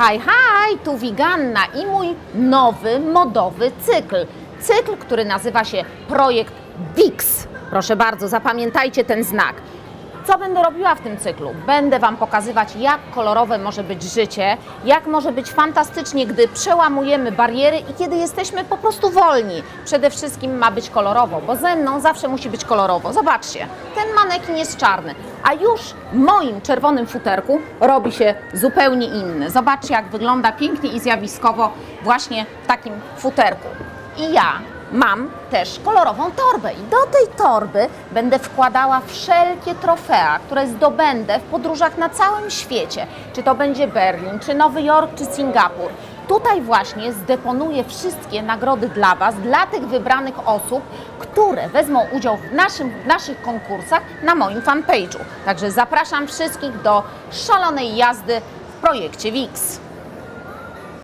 Hi, hi, tu Wiganna i mój nowy, modowy cykl. Cykl, który nazywa się Projekt Wix. Proszę bardzo, zapamiętajcie ten znak. Co będę robiła w tym cyklu? Będę Wam pokazywać, jak kolorowe może być życie, jak może być fantastycznie, gdy przełamujemy bariery i kiedy jesteśmy po prostu wolni. Przede wszystkim ma być kolorowo, bo ze mną zawsze musi być kolorowo. Zobaczcie, ten manekin jest czarny, a już w moim czerwonym futerku robi się zupełnie inny. Zobaczcie, jak wygląda pięknie i zjawiskowo właśnie w takim futerku. I ja mam też kolorową torbę i do tej torby będę wkładała wszelkie trofea, które zdobędę w podróżach na całym świecie. Czy to będzie Berlin, czy Nowy Jork, czy Singapur. Tutaj właśnie zdeponuję wszystkie nagrody dla Was, dla tych wybranych osób, które wezmą udział w, naszym, w naszych konkursach na moim fanpage'u. Także zapraszam wszystkich do szalonej jazdy w projekcie WIX.